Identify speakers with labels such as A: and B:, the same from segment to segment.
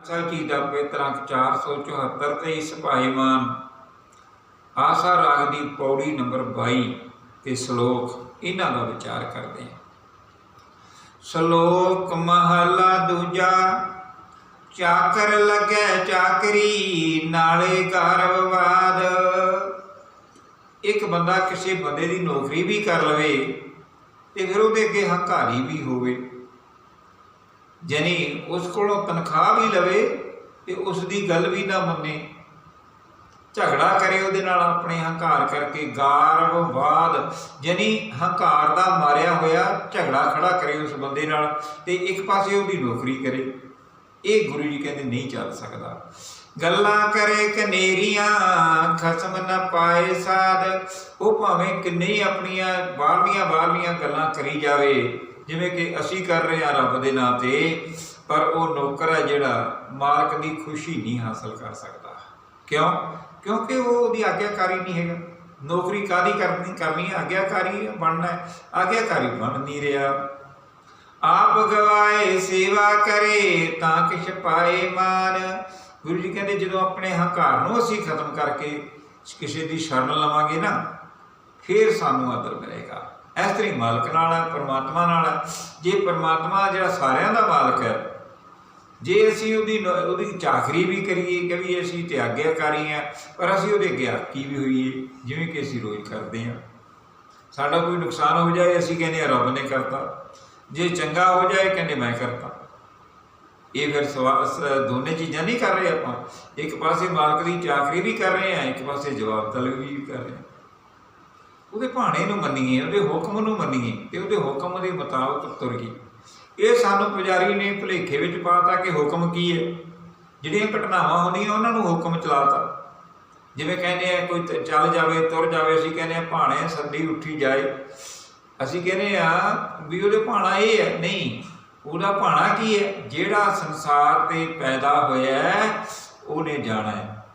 A: ਸਾਚੀ ਦਾ ਪਵਿੱਤਰ 474 ਤੇ ਇਸ ਭਾਈਮਾਨ ਆਸਾ ਰਾਗ ਦੀ ਪੌੜੀ ਨੰਬਰ 22 ਤੇ ਸ਼ਲੋਕ ਇਹਨਾਂ ਦਾ ਵਿਚਾਰ ਕਰਦੇ ਹਾਂ। ਸ਼ਲੋਕ ਮਹਲਾ ਦੂਜਾ, ਚਾਕਰ ਲੱਗੈ ਚਾਕਰੀ, ਨਾਲੇ ਗਰਵਵਾਦ ਇੱਕ ਬੰਦਾ ਕਿਸੇ ਬੰਦੇ ਦੀ ਨੌਕਰੀ ਵੀ ਕਰ ਲਵੇ ਤੇ ਫਿਰ ਉਹਦੇ ਅੱਗੇ ਹੰਕਾਰੀ ਵੀ ਹੋਵੇ। ਜਾਨੀ ਉਸ ਕੋਲੋਂ ਤਨਖਾਹ ਵੀ ਲਵੇ ਤੇ ਉਸ ਦੀ ਗੱਲ ਵੀ ਨਾ ਮੰਨੇ। ਝਗੜਾ ਕਰੇ ਉਹਦੇ ਨਾਲ ਆਪਣੇ ਹੰਕਾਰ ਕਰਕੇ, ਗਾਰਵ ਬਾਦ ਜਾਨੀ ਹੰਕਾਰ ਦਾ ਮਾਰਿਆ ਹੋਇਆ ਝਗੜਾ ਖੜਾ ਕਰੇ ਉਸ ਬੰਦੇ ਨਾਲ ਤੇ ਇੱਕ ਪਾਸੇ ਉਹਦੀ ਨੌਕਰੀ ਕਰੇ। ਇਹ ਗੁਰੂ ਜੀ ਕਹਿੰਦੇ ਨਹੀਂ ਚੱਲ ਸਕਦਾ। ਗੱਲਾਂ ਕਰੇ ਕਨੇਰੀਆਂ, ਖਸਮ ਨਾ ਪਾਏ ਸਾਧ। ਉਹ ਭਾਵੇਂ ਕਿੰਨੇ ਆਪਣੀਆਂ ਬਾਹਰਲੀਆਂ ਬਾਹਰਲੀਆਂ ਗੱਲਾਂ ਕਰੀ ਜਾਵੇ ਜਿਵੇਂ ਕਿ ਅਸੀਂ ਕਰ ਰਹੇ ਹਾਂ ਰੱਬ ਦੇ ਨਾਂ ਤੇ, ਪਰ ਉਹ ਨੌਕਰ ਹੈ ਜਿਹੜਾ ਮਾਲਕ ਦੀ ਖੁਸ਼ੀ ਨਹੀਂ ਹਾਸਲ ਕਰ ਸਕਦਾ। ਕਿਉਂ? ਕਿਉਂਕਿ ਉਹ ਉਹਦੀ ਆਗਿਆਕਾਰੀ ਨਹੀਂ ਹੈਗਾ। ਨੌਕਰੀ ਕਾਦੀ ਕਰਨੀ ਕਰਨੀ ਹੈ? ਆਗਿਆਕਾਰੀ ਬਣਨਾ ਹੈ। ਆਗਿਆਕਾਰੀ ਬਣ ਨਹੀਂ ਰਿਹਾ। ਆਪ ਗਵਾਏ, ਸੇਵਾ ਕਰੇ, ਤਾਂ ਕਿਛ ਪਾਏ ਮਾਨ ਗੁਰੂ ਜੀ ਕਹਿੰਦੇ, ਜਦੋਂ ਆਪਣੇ ਹੰਕਾਰ ਨੂੰ ਅਸੀਂ ਖਤਮ ਕਰਕੇ ਕਿਸੇ ਦੀ ਸ਼ਰਨ ਲਵਾਂਗੇ ਨਾ, ਫਿਰ ਸਾਨੂੰ ਆਦਰ ਮਿਲੇਗਾ। ਇਸ ਤਰੀ ਮਾਲਕ ਨਾਲ ਹੈ ਪਰਮਾਤਮਾ ਨਾਲ। ਹੈ ਜੇ ਪਰਮਾਤਮਾ ਜਿਹੜਾ ਸਾਰਿਆਂ ਦਾ ਮਾਲਕ ਹੈ, ਜੇ ਅਸੀਂ ਉਹਦੀ ਨ- ਉਹਦੀ ਚਾਕਰੀ ਵੀ ਕਰੀਏ, ਕਿ ਵੀ ਅਸੀਂ ਤੇ ਆਗਿਆਕਾਰੀ ਆ, ਪਰ ਅਸੀਂ ਉਹਦੇ ਅੱਗੇ ਆਕੀ ਵੀ ਹੋਈਏ, ਜਿਵੇਂ ਕਿ ਅਸੀਂ ਰੋਜ਼ ਕਰਦੇ ਹਾਂ। ਸਾਡਾ ਕੋਈ ਨੁਕਸਾਨ ਹੋ ਜਾਏ, ਅਸੀਂ ਕਹਿੰਦੇ ਹਾਂ, ਰੱਬ ਨੇ ਕਰਤਾ। ਜੇ ਚੰਗਾ ਹੋ ਜਾਏ, ਕਹਿੰਦੇ ਮੈਂ ਕਰਤਾ। ਇਹ ਫਿਰ ਸਵਾ- ਸ- ਦੋਨੇ ਚੀਜ਼ਾਂ ਨਹੀਂ ਕਰ ਰਹੇ ਆਪਾਂ। ਇੱਕ ਪਾਸੇ ਮਾਲਕ ਦੀ ਚਾਕਰੀ ਵੀ ਕਰ ਰਹੇ ਹਾਂ, ਇੱਕ ਪਾਸੇ ਜਵਾਬ ਤਲਬ ਵੀ ਕਰ ਰਹੇ ਹਾਂ। ਉਹਦੇ ਭਾਣੇ ਨੂੰ ਮੰਨੀਏ, ਉਹਦੇ ਹੁਕਮ ਨੂੰ ਮੰਨੀਏ ਤੇ ਉਹਦੇ ਹੁਕਮ ਦੇ ਮੁਤਾਬਕ ਤੁਰੀਏ ਇਹ ਸਾਨੂੰ ਪੁਜਾਰੀ ਨੇ ਭੁਲੇਖੇ ਵਿੱਚ ਪਾਤਾ ਕਿ ਹੁਕਮ ਕੀ ਹੈ। ਜਿਹੜੀਆਂ ਘਟਨਾਵਾਂ ਹੁੰਦੀਆਂ ਉਹਨਾਂ ਨੂੰ ਹੁਕਮ ਚਲਾਤਾ ਜਿਵੇਂ ਕਹਿੰਦੇ ਆ, ਕੋਈ ਚੱਲ ਜਾਵੇ, ਤੁਰ ਜਾਵੇ, ਅਸੀਂ ਕਹਿੰਦੇ ਆ, ਭਾਣੇ ਸੱਦੀ ਉੱਠੀ ਜਾਏ। ਅਸੀਂ ਕਹਿੰਦੇ ਆ ਵੀ ਉਹਦੇ ਭਾਣਾ ਇਹ ਹੈ, ਨਹੀਂ, ਉਹਦਾ ਭਾਣਾ ਕੀ ਹੈ? ਜਿਹੜਾ ਸੰਸਾਰ ਤੇ ਪੈਦਾ ਹੋਇਆ ਉਹਨੇ ਜਾਣਾ ਹੈ।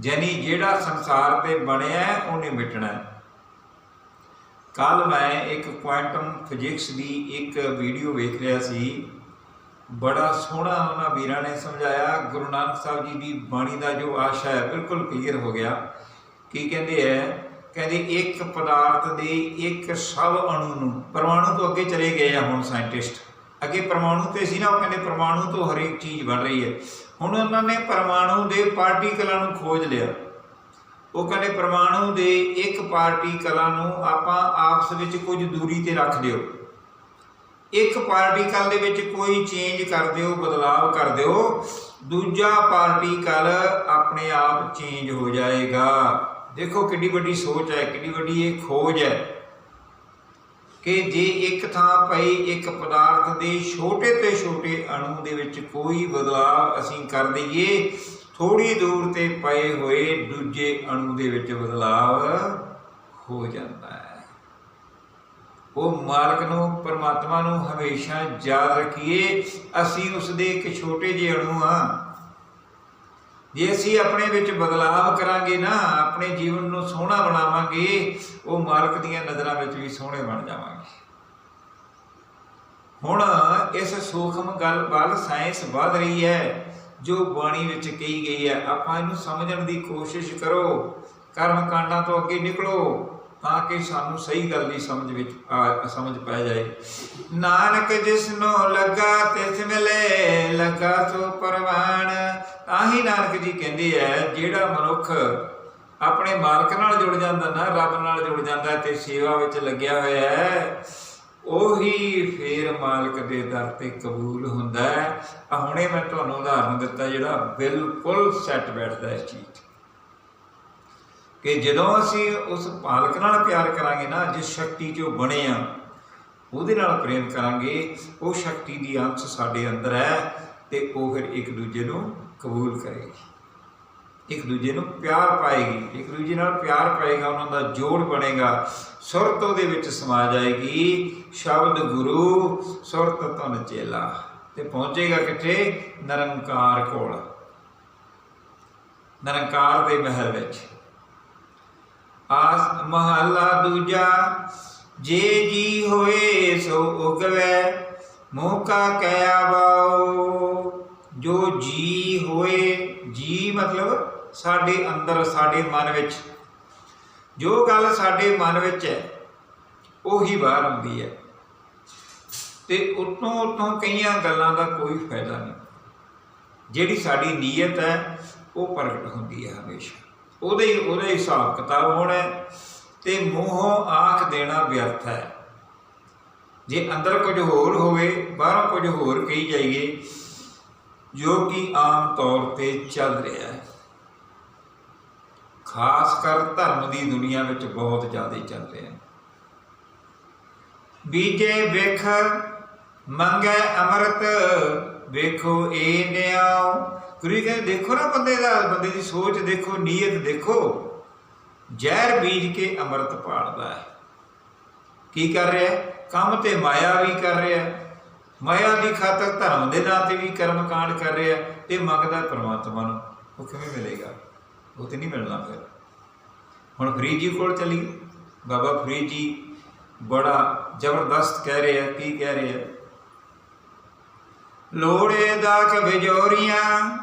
A: ਜਾਨੀ ਜਿਹੜਾ ਸੰਸਾਰ ਤੇ ਬਣਿਆ ਉਹਨੇ ਮਿਟਣਾ ਹੈ। ਕੱਲ ਮੈਂ ਇੱਕ ਕੁਆਂਟਮ ਫਿਜ਼ਿਕਸ ਦੀ ਇੱਕ ਵੀਡੀਓ ਵੇਖ ਰਿਹਾ ਸੀ। ਬੜਾ ਸੋਹਣਾ ਉਹਨਾਂ ਵੀਰਾਂ ਨੇ ਸਮਝਾਇਆ। ਗੁਰੂ ਨਾਨਕ ਸਾਹਿਬ ਜੀ ਦੀ ਬਾਣੀ ਦਾ ਜੋ ਆਸ਼ਾ ਹੈ, ਬਿਲਕੁਲ ਕਲੀਅਰ ਹੋ ਗਿਆ। ਕੀ ਕਹਿੰਦੇ ਹੈ ਕਹਿੰਦੇ ਇੱਕ ਪਦਾਰਥ ਦੇ ਇੱਕ ਸਭ ਅਣੂ ਨੂੰ, ਪਰਮਾਣੂ ਤੋਂ ਅੱਗੇ ਚਲੇ ਗਏ ਆ ਹੁਣ ਸਾਇੰਟਿਸਟ ਅੱਗੇ ਪਰਮਾਣੂ ਤੇ ਸੀ ਨਾ, ਉਹ ਕਹਿੰਦੇ ਪਰਮਾਣੂ ਤੋਂ ਹਰੇਕ ਚੀਜ਼ ਬਣ ਰਹੀ ਹੈ ਹੁਣ ਉਹਨਾਂ ਨੇ ਪਰਮਾਣੂ ਦੇ ਪਾਰਟੀਕਲਾਂ ਨੂੰ ਖੋਜ ਲਿਆ। ਉਹ ਕਹਿੰਦੇ ਪਰਮਾਣੂ ਦੇ ਇੱਕ ਪਾਰਟੀ ਕਲਾ ਨੂੰ ਆਪਾਂ ਆਪਸ ਵਿੱਚ ਕੁਝ ਦੂਰੀ ਤੇ ਰੱਖ ਦਿਓ। ਇੱਕ ਪਾਰਟੀਕਲ ਦੇ ਵਿੱਚ ਕੋਈ ਚੇਂਜ ਕਰ ਦਿਓ, ਬਦਲਾਵ ਕਰ ਦਿਓ, ਦੂਜਾ ਪਾਰਟੀਕਲ ਆਪਣੇ ਆਪ ਚੇਂਜ ਹੋ ਜਾਏਗਾ। ਦੇਖੋ ਕਿੰਨੀ ਵੱਡੀ ਸੋਚ ਹੈ ਕਿੰਨੀ ਵੱਡੀ ਇਹ ਖੋਜ ਹੈ ਕਿ ਜੇ ਇੱਕ ਥਾਂ ਪਈ ਇੱਕ ਪਦਾਰਥ ਦੇ ਛੋਟੇ ਤੋਂ ਛੋਟੇ ਅਣੂ ਦੇ ਵਿੱਚ ਕੋਈ ਬਦਲਾਵ ਅਸੀਂ ਕਰ ਦਈਏ ਥੋੜੀ ਦੂਰ ਤੇ ਪਏ ਹੋਏ ਦੂਜੇ ਅਣੂ ਦੇ ਵਿੱਚ ਬਦਲਾਵ ਹੋ ਜਾਂਦਾ ਹੈ। ਉਹ ਮਾਲਕ ਨੂੰ, ਪਰਮਾਤਮਾ ਨੂੰ ਹਮੇਸ਼ਾ ਯਾਦ ਰੱਖੀਏ, ਅਸੀਂ ਉਸ ਦੇ ਇੱਕ ਛੋਟੇ ਜਿਹੇ ਅਣੂ ਹਾਂ। ਜੇ ਅਸੀਂ ਆਪਣੇ ਵਿੱਚ ਬਦਲਾਵ ਕਰਾਂਗੇ ਨਾ, ਆਪਣੇ ਜੀਵਨ ਨੂੰ ਸੋਹਣਾ ਬਣਾਵਾਂਗੇ, ਉਹ ਮਾਲਕ ਦੀਆਂ ਨਜ਼ਰਾਂ ਵਿੱਚ ਵੀ ਸੋਹਣੇ ਬਣ ਜਾਵਾਂਗੇ। ਹੁਣ ਇਸ ਸੂਖਮ ਗੱਲ ਵੱਲ ਸਾਇੰਸ ਵੱਧ ਰਹੀ ਹੈ। ਜੋ ਬਾਣੀ ਵਿੱਚ ਕਹੀ ਗਈ ਹੈ, ਆਪਾਂ ਇਹਨੂੰ ਸਮਝਣ ਦੀ ਕੋਸ਼ਿਸ਼ ਕਰੋ, ਕਰਮ ਕਾਂਡਾਂ ਤੋਂ ਅੱਗੇ ਨਿਕਲੋ, ਤਾਂ ਕਿ ਸਾਨੂੰ ਸਹੀ ਗੱਲ ਦੀ ਸਮਝ ਵਿੱਚ ਆ, ਸਮਝ ਪੈ ਜਾਏ। ਨਾਨਕ ਜਿਸਨੋ ਲੱਗਾ ਤਿਸ ਮਿਲੇ, ਲੱਗਾ ਸੋ ਪਰਵਾਨ ਤਾਂ ਹੀ ਨਾਨਕ ਜੀ ਕਹਿੰਦੇ ਐ ਜਿਹੜਾ ਮਨੁੱਖ ਆਪਣੇ ਮਾਲਕ ਨਾਲ ਜੁੜ ਜਾਂਦਾ ਨਾ, ਰੱਬ ਨਾਲ ਜੁੜ ਜਾਂਦਾ ਤੇ ਸੇਵਾ ਵਿੱਚ ਲੱਗਿਆ ਹੋਇਆ ਹੈ ਉਹੀ ਫੇਰ ਮਾਲਕ ਦੇ ਦਰ ਤੇ ਕਬੂਲ ਹੁੰਦਾ ਹੈ ਆ ਹੁਣੇ ਮੈਂ ਤੁਹਾਨੂੰ ਉਦਾਹਰਨ ਦਿੱਤਾ ਜਿਹੜਾ ਬਿਲਕੁਲ ਸੈੱਟ ਬੈਠਦਾ ਇਸ ਚੀਜ਼ 'ਚ। ਕਿ ਜਦੋਂ ਅਸੀਂ ਉਸ ਮਾਲਕ ਨਾਲ ਪਿਆਰ ਕਰਾਂਗੇ ਨਾ, ਜਿਸ ਸ਼ਕਤੀ 'ਚੋਂ ਬਣੇ ਆ, ਉਹਦੇ ਨਾਲ ਪ੍ਰੇਮ ਕਰਾਂਗੇ, ਉਹ ਸ਼ਕਤੀ ਦੀ ਅੰਸ਼ ਸਾਡੇ ਅੰਦਰ ਹੈ ਤੇ ਉਹ ਫਿਰ ਇੱਕ ਦੂਜੇ ਨੂੰ ਕਬੂਲ ਕਰੇਗੀ ਇੱਕ ਦੂਜੇ ਨੂੰ ਪਿਆਰ ਪਾਏਗੀ, ਇੱਕ ਦੂਜੇ ਨਾਲ ਪਿਆਰ ਪਾਏਗਾ, ਉਹਨਾਂ ਦਾ ਜੋੜ ਬਣੇਗਾ, ਸੁਰਤ ਉਹਦੇ ਵਿੱਚ ਸਮਾ ਜਾਏਗੀ। ਸ਼ਬਦ ਗੁਰੂ, ਸੁਰਤ ਤਨ ਚੇਲਾ। ਤੇ ਪਹੁੰਚੇਗਾ ਕਿੱਥੇ? ਨਿਰੰਕਾਰ ਕੋਲ। ਨਿਰੰਕਾਰ ਦੇ ਮਹਿਲ ਵਿੱਚ। ਆਸ ਮਹੱਲਾ ਦੂਜਾ, ਜੇ ਜੀ ਹੋਏ ਸੋ ਉਗਵੇ, ਮੂਕਾ ਕਹਿਆ ਬਾਉ ਜੋ ਜੀ ਹੋਏ, ਜੀ ਮਤਲਬ ਸਾਡੇ ਅੰਦਰ, ਸਾਡੇ ਮਨ ਵਿੱਚ। ਜੋ ਗੱਲ ਸਾਡੇ ਮਨ ਵਿੱਚ ਹੈ, ਉਹੀ ਬਾਹਰ ਆਉਂਦੀ ਹੈ। ਤੇ ਉਤੋਂ ਉਤੋਂ ਕਈਆਂ ਗੱਲਾਂ ਦਾ ਕੋਈ ਫਾਇਦਾ ਨਹੀਂ। ਜਿਹੜੀ ਸਾਡੀ ਨੀਅਤ ਹੈ, ਉਹ ਪ੍ਰਗਟ ਹੁੰਦੀ ਹੈ ਹਮੇਸ਼ਾ। ਉਹਦੇ ਉਹਦੇ ਹਿਸਾਬ ਕਿਤਾਬ ਹੋਣਾ ਹੈ ਤੇ ਮੂੰਹੋਂ ਆਖ ਦੇਣਾ ਵਿਅਰਥ ਹੈ। ਜੇ ਅੰਦਰ ਕੁਝ ਹੋਰ ਹੋਵੇ, ਬਾਹਰੋਂ ਕੁਝ ਹੋਰ ਕਹੀ ਜਾਈਏ, ਜੋ ਕਿ ਆਮ ਤੌਰ ਤੇ ਚੱਲ ਰਿਹਾ ਹੈ। ਖਾਸ ਕਰ ਧਰਮ ਦੀ ਦੁਨੀਆ ਵਿੱਚ ਬਹੁਤ ਜ਼ਿਆਦਾ ਚੱਲ ਰਿਹਾ ਹੈ। ਬੀਜੇ ਵੇਖ, ਮੰਗੇ ਅੰਮ੍ਰਿਤ, ਵੇਖੋ ਇਹ ਨਿਆਉ। ਗੁਰੂ ਜੀ ਕਹਿੰਦੇ, ਦੇਖੋ ਨਾ ਬੰਦੇ ਦਾ, ਬੰਦੇ ਦੀ ਸੋਚ ਦੇਖੋ, ਨੀਅਤ ਦੇਖੋ। ਜ਼ਹਿਰ ਬੀਜ ਕੇ ਅੰਮ੍ਰਿਤ ਪਾੜਦਾ ਹੈ। ਕੀ ਕਰ ਰਿਹਾ ਕੰਮ ਤੇ ਮਾਇਆ ਵੀ ਕਰ ਰਿਹਾ ਮਾਇਆ ਦੀ ਖਾਤਰ ਧਰਮ ਦੇ ਨਾਂ ਤੇ ਵੀ ਕਰਮ ਕਾਂਡ ਕਰ ਰਿਹਾ ਹੈ ਤੇ ਮੰਗਦਾ ਪਰਮਾਤਮਾ ਨੂੰ। ਉਹ ਕਿਵੇਂ ਮਿਲੇਗਾ? ਉਹ ਤੇ ਨਹੀਂ ਮਿਲਣਾ ਫਿਰ। ਹੁਣ ਫਰੀਦ ਜੀ ਕੋਲ ਚਲੀ ਬਾਬਾ ਫਰੀਦ ਜੀ ਬੜਾ ਜ਼ਬਰਦਸਤ ਕਹਿ ਰਹੇ ਆ, ਕੀ ਕਹਿ ਰਹੇ ਆ? ਲੋੜੇ ਦਾਖ ਬਿਜੋਰੀਆਂ